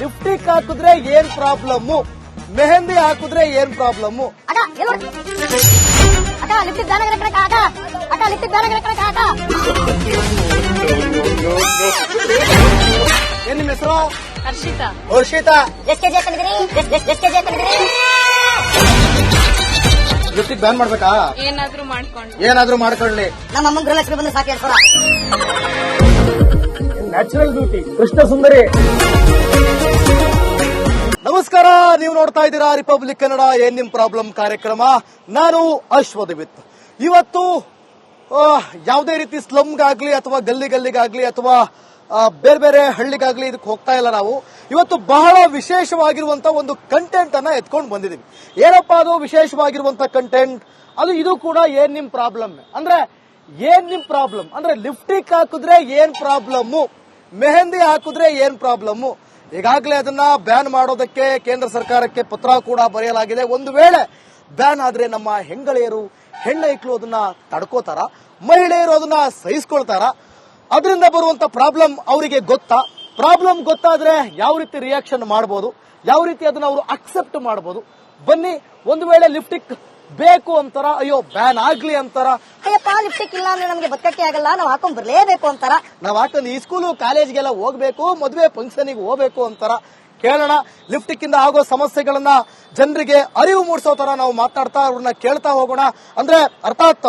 ಲಿಫ್ಟಿಕ್ ಹಾಕಿದ್ರೆ ಏನ್ ಪ್ರಾಬ್ಲಮ್? ಮೆಹಂದಿ ಹಾಕಿದ್ರೆ ಏನ್ ಪ್ರಾಬ್ಲಮ್? ಏನ್ ನಿಮ್ಮ ಹೆಸರು? ಹರ್ಷಿತಾ. ಹರ್ಷಿತಾ. ಎಷ್ಟ್ ಕೆಜಿ ಹಾಕೊಂಡಿದ್ರಿ ಎಷ್ಟ್ ಎಷ್ಟ್ ಎಷ್ಟ್ ಕೆಜಿ ಹಾಕೊಂಡಿದ್ರಿ ಲಿಫ್ಟಿಕ್ ಬ್ಯಾನ್ ಮಾಡ್ಬೇಕಾ? ಏನಾದ್ರೂ ಮಾಡ್ಕೊಂಡು ಏನಾದ್ರೂ ಮಾಡ್ಕೊಳ್ಳಿ. ನಮ್ಮ ಅಮ್ಮನ ಗೃಹಲಕ್ಷ್ಮಿ ಬಂದು ಸಾಕಿ ಹೇಳ್ಕೊಳ ನ್ಯಾಚುರಲ್ ಬ್ಯೂಟಿ. ಕೃಷ್ಣ ಸುಂದರಿ. ನಮಸ್ಕಾರ, ನೀವು ನೋಡ್ತಾ ಇದ್ದೀರಾ ರಿಪಬ್ಲಿಕ್ ಕನ್ನಡ, ಏನ್ ನಿಮ್ ಪ್ರಾಬ್ಲಮ್ ಕಾರ್ಯಕ್ರಮ? ನಾನು ಅಶ್ವದವಿತ್. ಇವತ್ತು ಯಾವುದೇ ರೀತಿ ಸ್ಲಮ್ಗಾಗ್ಲಿ ಅಥವಾ ಗಲ್ಲಿ ಗಲ್ಲಿಗಾಗ್ಲಿ ಅಥವಾ ಬೇರೆ ಬೇರೆ ಹಳ್ಳಿಗಾಗ್ಲಿ ಇದಕ್ಕೆ ಹೋಗ್ತಾ ಇಲ್ಲ ನಾವು. ಇವತ್ತು ಬಹಳ ವಿಶೇಷವಾಗಿರುವಂತ ಒಂದು ಕಂಟೆಂಟ್ ಅನ್ನ ಎತ್ಕೊಂಡು ಬಂದಿದ್ದೀವಿ ಏನಪ್ಪ ಅದು ವಿಶೇಷವಾಗಿರುವಂತ ಕಂಟೆಂಟ್ ಅದು ಇದು ಕೂಡ ಏನ್ ನಿಮ್ ಪ್ರಾಬ್ಲಮ್ ಅಂದ್ರೆ, ಏನ್ ನಿಮ್ ಪ್ರಾಬ್ಲಮ್ ಅಂದ್ರೆ ಲಿಫ್ಟಿಕ್ ಹಾಕಿದ್ರೆ ಏನ್ ಪ್ರಾಬ್ಲಮ್ ಮೆಹಂದಿ ಹಾಕಿದ್ರೆ ಏನ್ ಪ್ರಾಬ್ಲಮ್ ಈಗಾಗಲೇ ಅದನ್ನ ಬ್ಯಾನ್ ಮಾಡೋದಕ್ಕೆ ಕೇಂದ್ರ ಸರ್ಕಾರಕ್ಕೆ ಪತ್ರ ಕೂಡ ಬರೆಯಲಾಗಿದೆ. ಒಂದು ವೇಳೆ ಬ್ಯಾನ್ ಆದ್ರೆ ನಮ್ಮ ಹೆಂಗಳೆಯರು ಹೆಣ್ಣೈಕ್ಳು ಅದನ್ನ ತಡ್ಕೋತಾರ? ಮಹಿಳೆಯರು ಅದನ್ನ ಸಹಿಸ್ಕೊಳ್ತಾರ? ಅದರಿಂದ ಬರುವಂತ ಪ್ರಾಬ್ಲಮ್ ಅವರಿಗೆ ಗೊತ್ತಾ? ಪ್ರಾಬ್ಲಮ್ ಗೊತ್ತಾದ್ರೆ ಯಾವ ರೀತಿ ರಿಯಾಕ್ಷನ್ ಮಾಡಬಹುದು ಯಾವ ರೀತಿ ಅದನ್ನ ಅವರು ಅಕ್ಸೆಪ್ಟ್ ಮಾಡಬಹುದು ಬನ್ನಿ, ಒಂದು ವೇಳೆ ಲಿಫ್ಟಿಕ್ ಬೇಕು ಅಂತಾರ ಅಯ್ಯೋ ಬ್ಯಾನ್ ಆಗ್ಲಿ ಅಂತಾರ. ಅಯ್ಯಪ್ಪ ಲಿಫ್ಟಿಕ್ ಇಲ್ಲ ಅಂದ್ರೆ ನಮ್ಗೆ ಬದುಕಕ್ಕೆ ಆಗಲ್ಲ ನಾವು ಹಾಕೊಂಡ್ ಬರ್ಲೇಬೇಕು ಅಂತಾರ. ನಾವ್ ಹಾಕೊಂಡು ಈ ಸ್ಕೂಲು ಕಾಲೇಜ್ಗೆಲ್ಲ ಹೋಗ್ಬೇಕು ಮದುವೆ ಫಂಕ್ಷನಿಗೆ ಹೋಗ್ಬೇಕು ಅಂತಾರ. ಕೇಳೋಣ ಲಿಫ್ಟಿಕ್ ಇಂದ ಆಗೋ ಸಮಸ್ಯೆಗಳನ್ನ ಜನರಿಗೆ ಅರಿವು ಮೂಡಿಸೋ ತರ ನಾವು ಮಾತಾಡ್ತಾ ಅವ್ರನ್ನ ಕೇಳ್ತಾ ಹೋಗೋಣ. ಅಂದ್ರೆ ಅರ್ಥಾತ್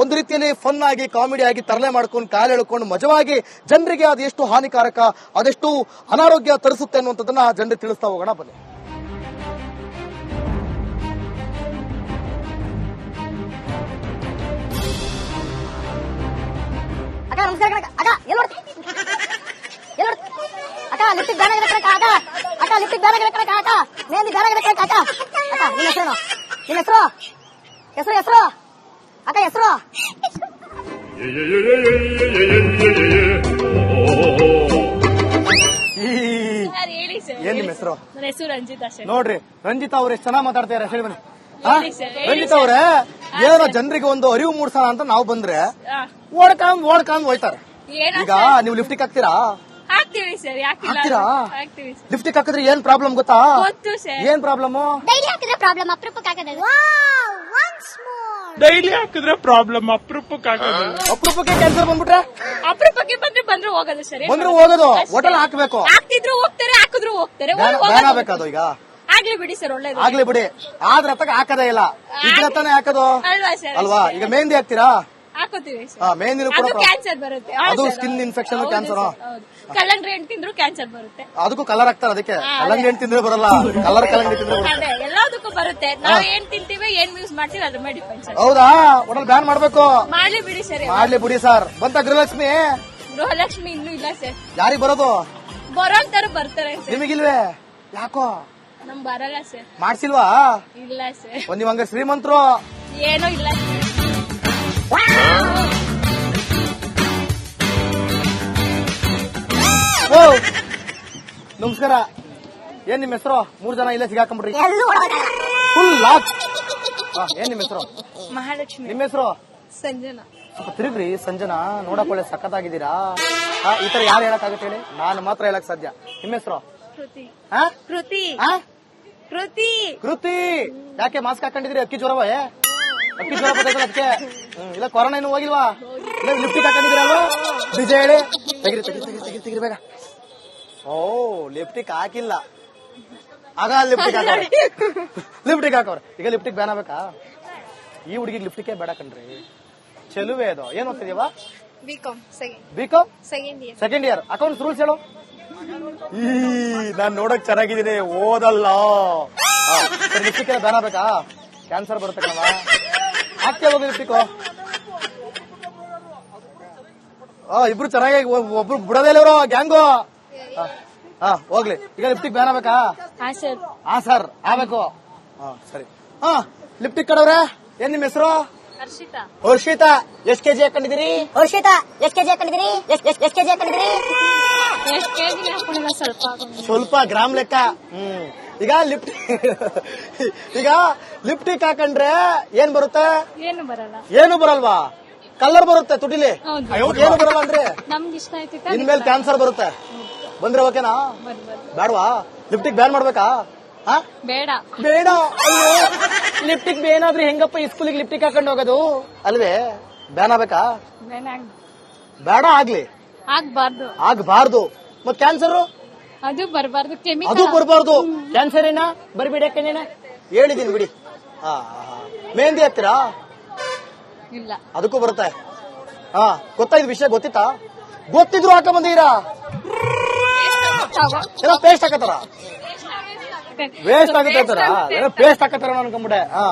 ಒಂದ್ ರೀತಿಯಲ್ಲಿ ಫನ್ ಆಗಿ ಕಾಮಿಡಿ ಆಗಿ ತರಲೆ ಮಾಡ್ಕೊಂಡು ಕಾಲು ಎಳ್ಕೊಂಡು ಮಜವಾಗಿ ಜನರಿಗೆ ಅದೆಷ್ಟು ಎಷ್ಟು ಹಾನಿಕಾರಕ ಅದೆಷ್ಟು ಅನಾರೋಗ್ಯ ತರಿಸುತ್ತೆ ಅನ್ನುವಂಥದ್ದನ್ನ ಜನರಿಗೆ ತಿಳಿಸ್ತಾ ಹೋಗೋಣ ಬನ್ನಿ. ಅಕ್ಕ ಅಕ್ಕ ಎಲ್ಲೋ ಎಲ್ಲೋ ಅಕ್ಕ ಲಿಫ್ಟಿಗೆ ದಾನ ಕಣಕ ಅಕ್ಕ ಅಕ್ಕ ಲಿಫ್ಟಿಗೆ ದಾನ ಕಣಕ ಅಕ್ಕ ಮೆಹಂದಿ ದಾನ ಕಣಕ ಅಕ್ಕ ಅಕ್ಕ ನಿನ್ನ ಹೆಸರೇನು ನಿನ್ನ ಹೆಸರು? ಹೆಸರು ಹೆಸರು? ಅಕ್ಕ ಹೆಸರು? ಈ ಸರ್ ಹೇಳಿ ಸರ್. ಏನ್ ನಿಮ್ಮ ಹೆಸರು? ನನ್ನ ಹೆಸರು ರಂಜಿತಾ ಸರ್ ನೋಡ್ರಿ ರಂಜಿತಾ ಅವ್ರು ಎಷ್ಟು ಚೆನ್ನಾಗಿ ಮಾತಾಡ್ತಾರೆ ಹೇಳಿ ಬನ್ನಿ. ಹೇಳಿ ಅವ್ರೆ ಏನೋ ಜನರಿಗೆ ಒಂದು ಅರಿವು ಮೂಡ್ಸೋಣ ಅಂತ ನಾವು ಬಂದ್ರೆ ಓಡ್ಕೊಂಡ್ ಓಡ್ಕೊಂಡ್ ಹೋಯ್ತಾರೆ. ಈಗ ನೀವು ಲಿಫ್ಟಿಕ್ ಹಾಕ್ತೀರಾ? ಹಾಕ್ತೀವಿ ಸರ್ ಯಾಕಿಲ್ಲ ಹಾಕ್ತೀರಾ? ಹಾಕ್ತೀವಿ ಸರ್. ಲಿಫ್ಟಿಕ್ ಹಾಕಿದ್ರೆ ಏನ್ ಪ್ರಾಬ್ಲಮ್ ಗೊತ್ತಾ? ಗೊತ್ತು ಸರ್. ಏನ್ ಪ್ರಾಬ್ಲಮ್ ಡೈಲಿ ಹಾಕಿದ್ರೆ ಪ್ರಾಬ್ಲಮ್ ಅಪರೂಪಕ್ಕೆ ಹಾಕೋದು. ಡೈಲಿ ಹಾಕಿದ್ರೆ ಪ್ರಾಬ್ಲಮ್ ಅಪರೂಪಕ್ಕೆ ಕ್ಯಾನ್ಸರ್ ಬಂದ್ಬಿಟ್ರೆ? ಅಪರೂಪಕ್ಕೆ ಬಂದ್ರೆ ಬಂದ್ರೆ ಹೋಗೋದು ಸರಿ ಬಂದ್ರೆ ಹೋಗೋದು ಹೋಟೆಲ್ ಹಾಕ್ಬೇಕು. ಹಾಕ್ತಿದ್ರು ಹೋಗ್ತಾರೆ ಹಾಕಿದ್ರು ಹೋಗ್ತಾರೆ. ಈಗ. ಆಗ್ಲಿ ಬಿಡಿ ಸರ್ ಒಳ್ಳೇದು. ಆಗ್ಲಿ ಬಿಡಿ. ಆದ್ರ ಹತ್ತಕ್ಕೆ ಹಾಕದೇ ಇಲ್ಲ. ಇದ್ರ ತಾನೇ ಹಾಕೋದು? ಅಲ್ವಾ ಸರ್ ಅಲ್ವಾ? ಈಗ ಮೆಹಂದಿ ಹಾಕ್ತೀರಾ? ಹಾಕೋತೀವಿ ಹಾ ಮೆಹಂದಿನೂ ಕೂಡ ಅದು. ಕ್ಯಾನ್ಸರ್ ಬರುತ್ತೆ. ಅದು ಸರ್, skin ಹೌದು. infection, ಹೌದು cancer. ಸರ್, ಹಣ್ಣು ತಿಂದ್ರು ಕ್ಯಾನ್ಸರ್ ಬರುತ್ತೆ. ಅದಕ್ಕೂ ಕಲರ್ ಹಾಕ್ತಾರ ಅದಕ್ಕೆ. ಕಲಂಗಿ ಕಲ್ಲಂಗಡಿ ಹಣ್ಣು ತಿಂದ್ರೆ ಬರಲ್ಲ. ಕಲರ್ ಕಲ್ಲಂಗಡಿ ತಿಂದ್ರೆ ಬರುತ್ತೆ ಅದೇ ಎಲ್ಲದಕ್ಕೂ ಬರುತ್ತೆ. ನಾವ್ ಏನ್ ತಿಂತೀವಿ ಏನ್ ಯೂಸ್ ಮಾಡ್ತೀವಿ ಅದ್ರ ಮೇಲೆ ಡಿಪೆಂಡ್ ಸರ್. ಹೌದಾ? ಹೋಟೆಲ್ ಬ್ಯಾನ್ ಮಾಡ್ಬೇಕು. ಮಾಡ್ಲಿ ಬಿಡಿ ಸರ್ ಮಾಡ್ಲಿ ಬಿಡಿ ಸರ್. ಬಂತ ಗೃಹಲಕ್ಷ್ಮಿ? ಗೃಹಲಕ್ಷ್ಮಿ ಇನ್ನೂ ಇಲ್ಲ ಸರ್. ಯಾರಿಗ್ ಬರೋದು? ಬರೋಂತಾರು ಬರ್ತಾರೆ ಸರ್. ನಿಮಗಿಲ್ವೇ? ಯಾಕೋ? ನಮ್ ಬರಲ್ಲ ಸರ್. ಮಾಡ್ಸಿಲ್ವಾ? ಇಲ್ಲ ಸರ್. ಒಂದ್ ನೀವ್ ಹಂಗ ಶ್ರೀಮಂತರು? ಏನೂ ಇಲ್ಲ. ಓ ನಮಸ್ಕಾರ. ಏನ್ ನಿಮ್ ಹೆಸರು? ಮೂರ್ ಜನ ಇಲ್ಲೇ ಸಿಗಾಕೊಂಬಿಡ್ರಿ. ಎಲ್ಲೂ ಓಡೋದಲ್ಲ ಫುಲ್ ಲಾಕ್ ಹಾ, ಏನ್ ನಿಮ್ ಹೆಸರು? ಮಹಾಲಕ್ಷ್ಮಿ. ನಿಮ್ ಹೆಸರು? ಸಂಜನಾ. ಸ್ವಲ್ಪ ತಿರುಗ್ರಿ ಸಂಜನಾ. ನೋಡಕ್ ಒಳ್ಳೆ ಸಖತ್ತಾಗಿದ್ದೀರಾ? ಹಾ, ಈ ತರ ಯಾರು ಹೇಳಕ್ ಆಗುತ್ತೆ ಹೇಳಿ? ನಾನು ಮಾತ್ರ ಹೇಳಕ್ ಸಾಧ್ಯ. ನಿಮ್ ಹೆಸರು? ಕೃತಿ. ಹಾ? ಕೃತಿ. ಹಾ? ಕೃತಿ. ಕೃತಿ. ಯಾಕೆ ಮಾಸ್ಕ್ ಹಾಕೊಂಡಿದ್ರಿ ಅಕ್ಕಿ ಜ್ವರವ? ಅಕ್ಕಿ ಜ್ವರ ಬರ್ತೈತಲ್ಲ ಅದಕ್ಕೆ? ಇಲ್ಲ ಕೊರೋನಾ ಏನು ಹೋಗಿಲ್ವಾ? ಇಲ್ಲ ಲಿಫ್ಟಿಕ್ ಹಾಕೊಂಡಿದ್ದೀರಲ್ವ ನಿಜ ಹೇಳಿ. ತೆಗಿರಿ ತೆಗಿರಿ ತೆಗಿರಿ ತೆಗಿರಿ ತೆಗಿರಿ ಬೇಗ. ಓ ಲಿಫ್ಟಿಕ್ ಹಾಕಿಲ್ಲ. ಆಗ ಲಿಪ್ಟಿಕ್ ಹಾಕೋರಿ ಲಿಫ್ಟಿಕ್ ಹಾಕೋರಿ ಈಗ ಲಿಫ್ಟಿಕ್ ಬ್ಯಾನ್ ಆಗ್ಬೇಕಾ? ಈ ಹುಡುಗಿಗೆ ಲಿಪ್ಟಿಕೇ ಬೇಡ ಕಣ್ರಿ. ಚೆಲುವೆ ಅದು. ಏನ್ ಓದ್ತಿದೀವ? BCom second BCom second year second year accounts rules ಹೇಳು. ಈ ನಾನ್ ನೋಡಕ್ ಚೆನ್ನಾಗಿದ್ದೀನಿ ಓದಲ್ಲ. ಲಿಪ್ಟಿಕ್ ದಾನ ಬೇಕಾ ಕ್ಯಾನ್ಸರ್ ಬರುತ್ತೆ ಕಣವ ಹೋಗಿ ಲಿಪ್ಟಿಕ್ ಆ ಇಬ್ರು ಚೆನ್ನಾಗಿ ಒಬ್ರು ಬಿಡೋದೇ ಇಲ್ಲ ಇವರು ಗ್ಯಾಂಗು. ಹಾ ಹೋಗ್ಲಿ. ಈಗ ಲಿಪ್ಟಿಕ್ ಬ್ಯಾನ್ ಆಗ್ಬೇಕಾ? ಹಾ ಸರ್. ಹಾ ಸರ್ ಆಗ್ಬೇಕು. ಹಾ ಸರಿ. ಹಾ ಲಿಪ್ಟಿಕ್ ಕಡವ್ರೆ ಏನ್ ನಿಮ್ ಹೆಸರು? ಹರ್ಷಿತಾ. ಎಷ್ಟು ಕೆಜಿ ಹಾಕೊಂಡಿದ್ರಿ ಹರ್ಷಿತಾ ಎಷ್ಟ್ ಕೆಜಿ ಹಾಕೊಂಡಿದ್ರಿ ಎಷ್ಟ್ ಕೆಜಿ ಹಾಕೊಂಡಿದ್ರಿ ಸ್ವಲ್ಪ ಗ್ರಾಮ್ ಲೆಕ್ಕ. ಹ್ಮ್. ಈಗ ಲಿಫ್ಟ್ ಈಗ ಲಿಫ್ಟಿಕ್ ಹಾಕೊಂಡ್ರೆ ಏನ್ ಬರುತ್ತೆ? ಏನು ಬರಲ್ಲ. ಏನು ಬರಲ್ವಾ? ಕಲರ್ ಬರುತ್ತೆ ತುಟಿಲಿ. ಏನು ಬರಲ್ಲ ಅಂದ್ರೆ? ಇನ್ಮೇಲ್ ಇಷ್ಟ ಆಯ್ತಿತ್ತ ಇನ್ಮೇಲೆ ಕ್ಯಾನ್ಸರ್ ಬರುತ್ತೆ. ಬಂದ್ರೆ ಓಕೆನಾ ಬೇಡವಾ ಲಿಫ್ಟಿಗೆ ಬ್ಯಾನ್ ಮಾಡ್ಬೇಕಾ? ಹಾ? ಬೇಡ. ಬೇಡ. ಅಯ್ಯೋ. ಲಿಫ್ಟಿಗೆ ಏನಾದ್ರೂ ಹೆಂಗಪ್ಪ ಈ ಸ್ಕೂಲಿಗೆ ಲಿಪ್ಟಿಕ್ ಹಾಕೊಂಡು ಹೋಗೋದು? ಅಲ್ವೇ ಬ್ಯಾನ್ ಆಗ್ಬೇಕಾ ಬೇಡ ಆಗ್- ಬೇಡ ಆಗ್ಲಿ. ಆಗ್ಬಾರ್ದು. ಆಗ್ಬಾರ್ದು. ಮತ್ ಕ್ಯಾನ್ಸರ್ ಅದು ಬರಬಾರ್ದು ಅದು ಬರಬಾರ್ದು. ಕ್ಯಾನ್ಸರ್ ಏನ? ಬರ್ಬಿಡಿ ಯಾಕೆನೇನ ಹೇಳಿದೀನಿ ಬಿಡಿ. ಹಾ ಹಾ. ಮೆಹಂದಿ ಹತ್ತಿರ? ಇಲ್ಲ. ಅದಕ್ಕೂ ಬರುತ್ತೆ. ಹಾ ಗೊತ್ತಾಯ್ತು ವಿಷಯ ಗೊತ್ತಿತ್ತಾ? ಗೊತ್ತಿದ್ರು ಹಾಕ ಬಂದೀರಾ ಏನೋ ಪೇಸ್ಟ್ ಹಾಕತ್ತಾರ? ವೇಸ್ಟ್ ಆಗುತ್ತೆ ಅಂತಾರ ಏನೋ ಪೇಸ್ಟ್ ಹಾಕತ್ತಾರ ನಾನು ಅನ್ಕೊಂಬಿಡೆ ಹಾ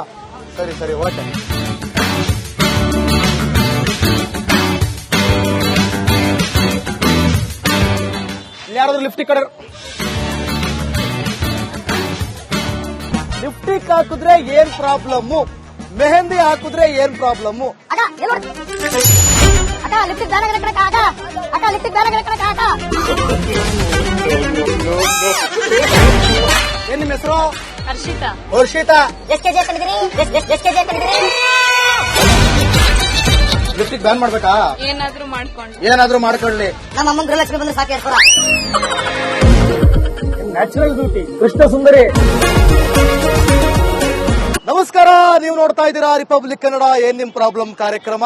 ಸರಿ ಸರಿ ಓಕೆ ಯಾರಾದ್ರೂ ಲಿಫ್ಟಿಕ್ ಕಡೆ ಲಿಫ್ಟಿಕ್ ಹಾಕಿದ್ರೆ ಏನ್ ಪ್ರಾಬ್ಲಮ್ ಮೆಹಂದಿ ಹಾಕಿದ್ರೆ ಏನ್ ಪ್ರಾಬ್ಲಮ್ ಅಕ್ಕ ಏನ್ ನಿಮ್ಮ ಹೆಸರು ಹರ್ಷಿತಾ. ಹರ್ಷಿತಾ ಎಷ್ಟ್ ಕೆಜಿ ಹಾಕೊಂಡಿದ್ದೀರಿ ಎಷ್ಟ್ ಎಷ್ಟ್ ಎಷ್ಟ್ ಕೆಜಿ ಹಾಕೊಂಡಿದ್ದೀರಿ ಲಿಫ್ಟಿಕ್ ಬ್ಯಾನ್ ಮಾಡ್ಬೇಕಾ? ಏನಾದ್ರೂ ಮಾಡ್ಕೊಂಡು. ಏನಾದ್ರೂ ಮಾಡ್ಕೊಳ್ಳಿ. ನಮ್ಮ ಅಮ್ಮನ ಗೃಹಲಕ್ಷ್ಮಿ ಬಂದ್ರೆ ಸಾಕು ನ್ಯಾಚುರಲ್ ಬ್ಯೂಟಿ ಕೃಷ್ಣ ಸುಂದರಿ. ನಮಸ್ಕಾರ ನೀವು ನೋಡ್ತಾ ಇದ್ದೀರಾ ರಿಪಬ್ಲಿಕ್ ಕನ್ನಡ ಏನ್ ನಿಮ್ ಪ್ರಾಬ್ಲಮ್ ಕಾರ್ಯಕ್ರಮ?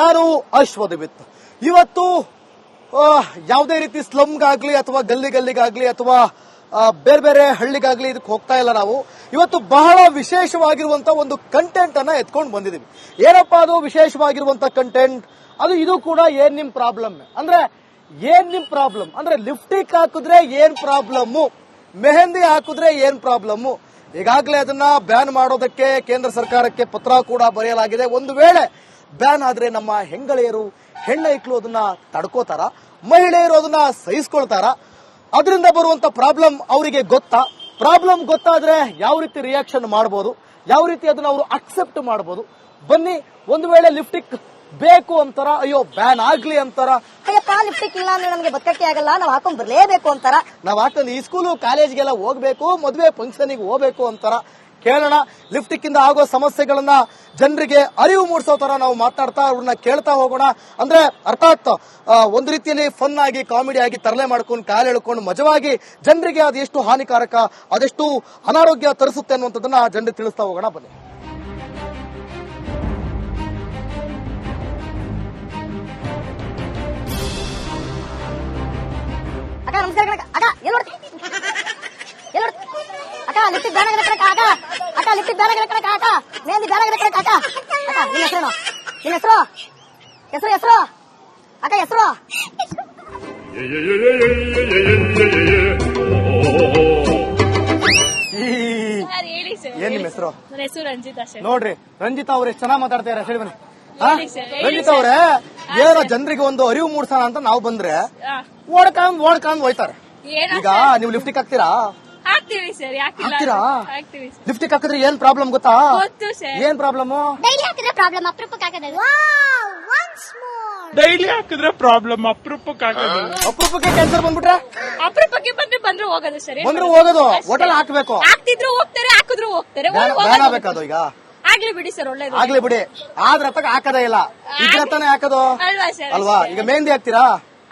ನಾನು ಅಶ್ವದವಿತ್. ಇವತ್ತು ಯಾವುದೇ ರೀತಿ ಸ್ಲಮ್ಗಾಗ್ಲಿ ಅಥವಾ ಗಲ್ಲಿ ಗಲ್ಲಿಗಾಗ್ಲಿ ಅಥವಾ ಬೇರೆ ಬೇರೆ ಹಳ್ಳಿಗಾಗ್ಲಿ ಇದಕ್ಕೆ ಹೋಗ್ತಾ ಇಲ್ಲ ನಾವು. ಇವತ್ತು ಬಹಳ ವಿಶೇಷವಾಗಿರುವಂತ ಒಂದು ಕಂಟೆಂಟ್ ಅನ್ನ ಎತ್ಕೊಂಡು ಬಂದಿದ್ದೀವಿ ಏನಪ್ಪಾ ಅದು ವಿಶೇಷವಾಗಿರುವಂತ ಕಂಟೆಂಟ್ ಅದು ಇದು ಕೂಡ ಏನ್ ನಿಮ್ ಪ್ರಾಬ್ಲಮ್ ಅಂದ್ರೆ ಏನ್ ನಿಮ್ ಪ್ರಾಬ್ಲಮ್ ಅಂದ್ರೆ ಲಿಫ್ಟಿಕ್ ಹಾಕಿದ್ರೆ ಏನ್ ಪ್ರಾಬ್ಲಮ್ ಮೆಹಂದಿ ಹಾಕಿದ್ರೆ ಏನ್ ಪ್ರಾಬ್ಲಮ್ ಈಗಾಗಲೇ ಅದನ್ನ ಬ್ಯಾನ್ ಮಾಡೋದಕ್ಕೆ ಕೇಂದ್ರ ಸರ್ಕಾರಕ್ಕೆ ಪತ್ರ ಕೂಡ ಬರೆಯಲಾಗಿದೆ. ಒಂದು ವೇಳೆ ಬ್ಯಾನ್ ಆದ್ರೆ ನಮ್ಮ ಹೆಂಗಳೆಯರು, ಹೆಣ್ಣೈಕ್ಳು ಅದನ್ನ ತಡ್ಕೋತಾರ? ಮಹಿಳೆಯರು ಅದನ್ನ ಸಹಿಸ್ಕೊಳ್ತಾರ? ಅದರಿಂದ ಬರುವಂತ ಪ್ರಾಬ್ಲಮ್ ಅವರಿಗೆ ಗೊತ್ತಾ? ಪ್ರಾಬ್ಲಮ್ ಗೊತ್ತಾದ್ರೆ ಯಾವ ರೀತಿ ರಿಯಾಕ್ಷನ್ ಮಾಡಬಹುದು ಯಾವ ರೀತಿ ಅದನ್ನ ಅವರು ಅಕ್ಸೆಪ್ಟ್ ಮಾಡಬಹುದು ಬನ್ನಿ ಒಂದು ವೇಳೆ ಲಿಫ್ಟಿಕ್ ಬೇಕು ಅಂತಾರ ಅಯ್ಯೋ ಬ್ಯಾನ್ ಆಗ್ಲಿ ಅಂತಾರ. ಅಯ್ಯಪ್ಪ ಲಿಫ್ಟಿಕ್ ಇಲ್ಲ ಅಂದ್ರೆ ನಮಗೆ ಬದುಕಕ್ಕೆ ಆಗಲ್ಲ ನಾವು ಹಾಕೊಂಡ್ ಬರ್ಲೇಬೇಕು ಅಂತಾರ. ನಾವ್ ಹಾಕೊಂಡು ಈ ಸ್ಕೂಲು ಕಾಲೇಜ್ಗೆಲ್ಲ ಹೋಗ್ಬೇಕು ಮದುವೆ ಫಂಕ್ಷನಿಗೆ ಹೋಗ್ಬೇಕು ಅಂತಾರ. ಕೇಳೋಣ. ಲಿಫ್ಟಿಕ್ ಇಂದ ಆಗೋ ಸಮಸ್ಯೆಗಳನ್ನ ಜನರಿಗೆ ಅರಿವು ಮೂಡಿಸೋ ತರ ನಾವು ಮಾತಾಡ್ತಾ ಅವ್ರನ್ನ ಕೇಳ್ತಾ ಹೋಗೋಣ. ಅಂದ್ರೆ ಅರ್ಥಾತ್ ಒಂದು ರೀತಿಯಲ್ಲಿ ಫನ್ ಆಗಿ ಕಾಮಿಡಿ ಆಗಿ ತರಲೆ ಮಾಡ್ಕೊಂಡು, ಕಾಲು ಎಳ್ಕೊಂಡು, ಮಜವಾಗಿ ಜನರಿಗೆ ಅದೆಷ್ಟು ಹಾನಿಕಾರಕ, ಅದೆಷ್ಟು ಅನಾರೋಗ್ಯ ತರಿಸುತ್ತೆ ಅನ್ನುವಂಥದ್ದನ್ನ ಜನರಿಗೆ ತಿಳಿಸ್ತಾ ಹೋಗೋಣ. ಬನ್ನಿ. ನಮಸ್ಕಾರ ಅಕ್ಕ ಲಿಫ್ಟಿಗೆ ಬ್ಯಾನ್ ಆಗಿದೆ ಕಣಕ್ಕ ಅಕ್ಕ ಲಿಫ್ಟ್ ಆಗಿದೆ ಕಣಕ್ಕ ಅಕ್ಕ ಮೆಹಂದಿ ಬ್ಯಾನ್ ಆಗಿದೆ ಕಣಕ್ಕ ಅಕ್ಕ ನಿನ್ನ ಹೆಸರು ನಿನ್ನ ಹೆಸರು? ಹೆಸರು ಹೆಸರು? ಅಕ್ಕ ಹೆಸರು? ಏನ್ ನಿಮ್ಮ ಹೆಸರು? ರಂಜಿತಾ ನೋಡ್ರಿ ರಂಜಿತಾ ಅವ್ರು ಎಷ್ಟು ಚೆನ್ನಾಗಿ ಮಾತಾಡ್ತಾರೆ ಹೇಳಿ ಬನ್ನಿ. ಹಾ? ಹೇಳಿ ಸರ್, ಹೇಳಿ ರಂಜಿತಾ ಅವ್ರೆ ಏನೋ ಜನರಿಗೆ ಒಂದು ಅರಿವು ಮೂಡ್ಸೋಣ ಅಂತ ನಾವು ಬಂದ್ರೆ ಓಡ್ಕೊಂಡ್ ಓಡ್ಕೊಂಡ್ ಹೋಯ್ತಾರೆ. ಈಗ ನೀವು ಲಿಫ್ಟಿಕ್ ಹಾಕ್ತೀರಾ? ಹಾಕ್ತೀವಿ ಸರ್ ಯಾಕಿಲ್ಲ ಹಾಕ್ತೀರಾ? ಹಾಕ್ತೀವಿ ಸರ್. ಲಿಫ್ಟಿಗೆ ಹಾಕಿದ್ರೆ ಏನ್ ಪ್ರಾಬ್ಲಮ್ ಗೊತ್ತಾ? ಗೊತ್ತು ಸರ್. ಏನ್ ಪ್ರಾಬ್ಲಮ್ ಡೈಲಿ ಹಾಕಿದ್ರೆ ಪ್ರಾಬ್ಲಮ್ ಅಪರೂಪಕ್ಕೆ ಹಾಕೋದು ಡೈಲಿ ಹಾಕಿದ್ರೆ ಪ್ರಾಬ್ಲಮ್ ಅಪರೂಪಕ್ಕೆ ಹಾಕೋದು ಅಪರೂಪಕ್ಕೆ ಕ್ಯಾನ್ಸರ್ ಬಂದ್ಬಿಟ್ರೆ? ಅಪರೂಪಕ್ಕೆ ಬಂದ್ರೆ ಬಂದ್ರೆ ಹೋಗೋದು ಸರ್ ಬಂದ್ರೆ? ಹೋಗೋದು. ಹೋಟೆಲ್ ಹಾಕ್ಬೇಕು. ಹಾಕ್ತಿದ್ರು ಹೋಗ್ತಾರೆ ಹಾಕಿದ್ರು ಹೋಗ್ತಾರೆ. ಹೋಗೋದು. ಬ್ಯಾನ್ ಈಗ. ಆಗ್ಲಿ ಬಿಡಿ ಸರ್ ಒಳ್ಳೇದು. ಆಗ್ಲಿ ಬಿಡಿ. ಆದ್ರೆ ಹತ್ತಕ್ಕೆ ಹಾಕದೇ ಇಲ್ಲ. ಇದ್ರ ತಾನೇ ಹಾಕೋದು. ಅಲ್ವಾ ಸರ್ ಅಲ್ವಾ? ಈಗ ಮೆಹಂದಿ ಹಾಕ್ತೀರಾ?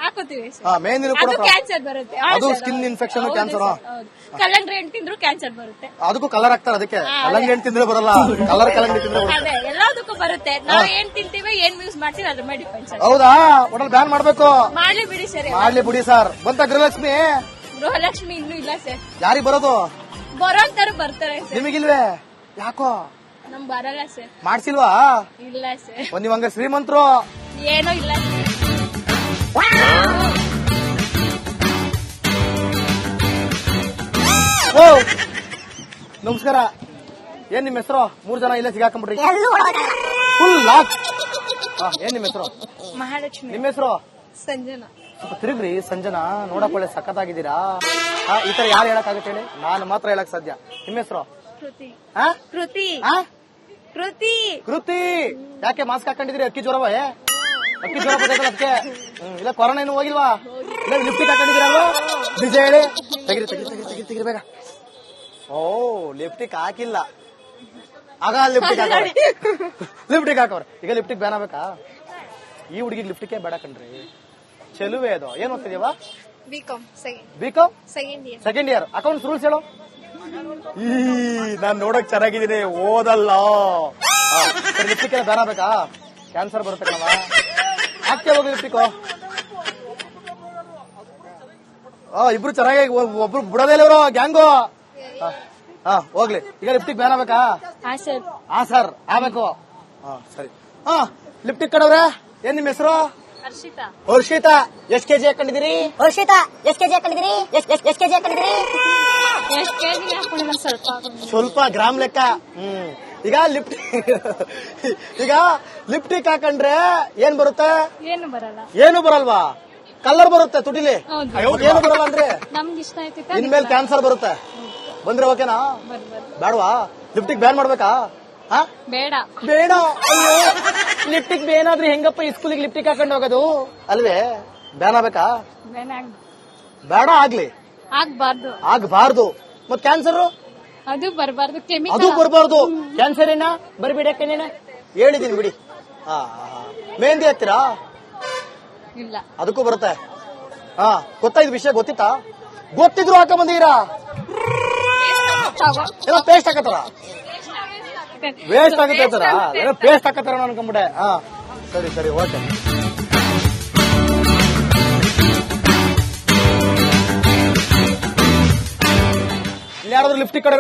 ಹಾಕೋತೀವಿ ಹಾ ಮೆಹಂದಿನೂ ಕೂಡ ಅದು ಪ್ರಾಬ್ಲಮ್. ಕ್ಯಾನ್ಸರ್ ಬರುತ್ತೆ. ಅದು ಹೌದು skin ಸರ್, infection, ಹೌದು cancer. ಸರ್, ಹೌದು. ಕಲ್ಲಂಗಡಿ ಹಣ್ಣು ತಿಂದ್ರು ಕ್ಯಾನ್ಸರ್ ಬರುತ್ತೆ. ಅದಕ್ಕೂ ಕಲರ್ ಹಾಕ್ತಾರೆ ಅದಕ್ಕೆ. ಹಾ, ಕಲ್ಲಂಗಡಿ ಹಣ್ಣು ತಿಂದ್ರೆ ಬರಲ್ಲ. ಕಲರ್ ಕಲ್ಲಂಗಡಿ ತಿಂದ್ರೆ ಬರುತ್ತೆ ಅದೇ ಎಲ್ಲದಕ್ಕೂ ಬರುತ್ತೆ. ನಾವ್ ಏನ್ ತಿಂತೀವಿ ಏನ್ ಯೂಸ್ ಮಾಡ್ತೀವಿ ಅದ್ರ ಮೇಲೆ ಡಿಪೆಂಡ್ ಸರ್ ಹೌದಾ? ಬ್ಯಾನ್ ಮಾಡ್ಬೇಕು. ಮಾಡ್ಲಿ ಬಿಡಿ ಸರ್ ಮಾಡ್ಲಿ ಬಿಡಿ ಸರ್ ಬಂತ ಗೃಹಲಕ್ಷ್ಮಿ? ಗೃಹಲಕ್ಷ್ಮಿ ಇನ್ನೂ ಇಲ್ಲ ಸರ್ ಯಾರಿಗ್ ಬರೋದು? ಬರೋಂತಾರು ಬರ್ತಾರೆ ಸರ್ ನಿಮಗಿಲ್ವೇ? ಯಾಕೋ? ನಮ್ ಬರಲ್ಲ ಸರ್ ಮಾಡ್ಸಿಲ್ವಾ? ಇಲ್ಲ ಸರ್ ಒಂದ್ ನೀವ್ ಹಂಗ ಶ್ರೀಮಂತರು. ಏನೋ ಇಲ್ಲ ಸರ್ ನಮಸ್ಕಾರ. ಏನ್ ನಿಮ್ ಹೆಸರು? ಮೂರ್ ಜನ ಇಲ್ಲೇ ಸಿಗಾಕೊಂಬಿಟ್ರಿ ಎಲ್ಲೂ ಫುಲ್ ಲಾಕ್ ಏನ್ ನಿಮ್ ಹೆಸರು? ಮಹಾಲಕ್ಷ್ಮಿ. ನಿಮ್ ಹೆಸರು? ಸಂಜನಾ. ಸ್ವಲ್ಪ ತಿರುಗ್ರಿ ಸಂಜನಾ. ನೋಡಕೊಳ್ಳೆ ಸಖತ್ತಾಗಿದ್ದೀರಾ? ಆ, ಈ ತರ ಯಾರು ಹೇಳಕ್ ಆಗತ್ತೆ ಹೇಳಿ? ನಾನು ಮಾತ್ರ ಹೇಳಕ್ ಸಾಧ್ಯ. ನಿಮ್ ಹೆಸರು? ಕೃತಿ? ಕೃತಿ? ಕೃತಿ. ಕೃತಿ! ಯಾಕೆ ಮಾಸ್ಕ್ ಹಾಕೊಂಡಿದ್ರಿ ಅಕ್ಕಿ ಜ್ವರವೇ? ಅಕ್ಕಿ ಜ್ವರ ಬರ್ತೈತಲ್ಲ ಅದಕ್ಕೆ? ಇಲ್ಲ ಕೊರೋನಾ ಏನು ಹೋಗಿಲ್ವಾ? ಇಲ್ಲ ಹಾಕೊಂಡಿದ್ರಲ್ವಾ ಹಾಕೊಂಡಿದ್ದೀರಲ್ವಾ ನಿಜ ಹೇಳಿ. ತೆಗಿರಿ ತೆಗಿರಿ ತೆಗಿರಿ ತೆಗಿರಿ ತೆಗಿರಿ ಬೇಗ. ಓ ಲಿಫ್ಟಿಕ್ ಹಾಕಿಲ್ಲ. ಆಗ ಲಿಫ್ಟಿಕ್ ಹಾಕವ್ರೆ. ಲಿಫ್ಟಿಕ್ ಹಾಕವ್ರೆ. ಈಗ ಲಿಫ್ಟಿಕ್ ಬ್ಯಾನ್ ಆಗ್ಬೇಕಾ ಈ ಹುಡುಗಿ ಲಿಪ್ಟಿಕ್ ಬೇಡ ಕಣ್ರಿ. ಚೆಲುವೆ ಅದು. ಏನ್ ಓದ್ತಿದೀವ BCom second BCom second year second year accounts rules ಹೇಳೋ. ಈ ನಾನ್ ನೋಡಕ್ ಚೆನ್ನಾಗಿದ್ದೀನಿ. ಓದಲ್ಲ. ಲಿಪ್ಟಿಕ್ ಎಲ್ಲ ಬ್ಯಾನ್ ಆಗ್ಬೇಕಾ ಕ್ಯಾನ್ಸರ್ ಬರುತ್ತೆ ಕಣವ ಹಾಕ್ತೇ ಹೋಗಿ ಲಿಪ್ಟಿಕ್ ಆ ಇಬ್ರು ಚೆನ್ನಾಗಿ ಒಬ್ರು ಬಿಡೋದೇ ಗ್ಯಾಂಗು. ಹಾ ಹೋಗ್ಲಿ. ಈಗ ಲಿಪ್ಟಿಕ್ ಬ್ಯಾನ್ ಆಗ್ಬೇಕಾ? ಹಾ ಸರ್. ಹಾ ಸರ್ ಆಗ್ಬೇಕು. ಹಾ ಸರಿ. ಹಾ ಲಿಪ್ಟಿಕ್ ಕಡವ್ರೆ ಏನ್ ನಿಮ್ ಹೆಸರು? ಹರ್ಷಿತಾ. ಹರ್ಷಿತಾ ಎಷ್ಟ್ ಕೆಜಿ ಹಾಕೊಂಡಿದಿರಿ ಹರ್ಷಿತಾ ಎಷ್ಟ್ ಕೆಜಿ ಹಾಕೊಂಡಿದಿರಿ ಎಷ್ಟ್ ಎಷ್ಟ್ ಎಷ್ಟ್ ಕೆಜಿ ಹಾಕೊಂಡಿದಿರಿ ಎಷ್ಟ್ ಕೆಜಿ ಹಾಕೊಂಡಿಲ್ಲ ಸ್ವಲ್ಪ ಗ್ರಾಮ್ ಲೆಕ್ಕ. ಹ್ಮ್. ಈಗ ಲಿಫ್ಟ್ ಈಗ ಲಿಪ್ಟಿಕ್ ಹಾಕೊಂಡ್ರೆ ಏನ್ ಬರುತ್ತೆ? ಏನು ಬರಲ್ಲ. ಏನು ಬರಲ್ವಾ? ಕಲರ್ ಬರುತ್ತೆ ತುಟಿಲಿ. ಹೌದು. ಏನು ಬರಲ್ಲ ಅಂದ್ರೆ? ನಮ್ಗೆ ಇಷ್ಟ ಆಯ್ತೈತೆ ಇನ್ಮೇಲೆ ಕ್ಯಾನ್ಸರ್ ಬರುತ್ತೆ. ಬಂದ್ರೆ ಓಕೆನಾ? ಬೇಡವಾ ಲಿಫ್ಟಿಗೆ ಬ್ಯಾನ್ ಮಾಡ್ಬೇಕಾ? ಹಾ? ಬೇಡ. ಬೇಡ? ಅಯ್ಯೋ ಲಿಫ್ಟಿಗೆ ಬೇನ್ ಆದ್ರೆ ಹೆಂಗಪ್ಪ ಈ ಸ್ಕೂಲಿಗೆ ಲಿಫ್ಟಿಗೆ ಹಾಕೊಂಡು ಹೋಗೋದು? ಅಲ್ವೇ? ಬ್ಯಾನ್ ಆಗ್ಬೇಕಾ? ಬೇಡ ಆಗ್- ಬೇಡ ಆಗ್ಲಿ. ಆಗ್ಬಾರ್ದು. ಆಗ್ಬಾರ್ದು. ಮತ್ ಕ್ಯಾನ್ಸರ್ ಅದು ಬರಬಾರ್ದು. ಅದು ಬರಬಾರ್ದು. ಕ್ಯಾನ್ಸರ್ ಏನ? ಬರ್ಬಿಡಿ ಅಕ್ಕನೇನ ಹೇಳಿದೀನಿ ಬಿಡಿ. ಹಾ. ಮೆಹಂದಿ ಹಾಕ್ತೀರಾ? ಇಲ್ಲ. ಅದಕ್ಕೂ ಬರುತ್ತೆ. ಹಾ ಗೊತ್ತಾಯ್ತು ವಿಷಯ ಗೊತ್ತಿತ್ತಾ? ಗೊತ್ತಿದ್ರು ಹಾಕ ಬಂದೀರಾ ಏನೋ ಪೇಸ್ಟ್ ಹಾಕತ್ತಾರ? ವೇಸ್ಟ್ ಆಗುತ್ತೆ ಅಂತಾರ? ಎಲ್ಲ ಪೇಸ್ಟ್ ಹಾಕತ್ತಾರ ಅನ್ಕೊಂಬಿಟ್ಟೆ. ಹಾ ಸರಿ ಸರಿ ಓಕೆ. ಇಲ್ಲಿ ಯಾರಾದ್ರೂ ಲಿಫ್ಟ್ ಕಡೆ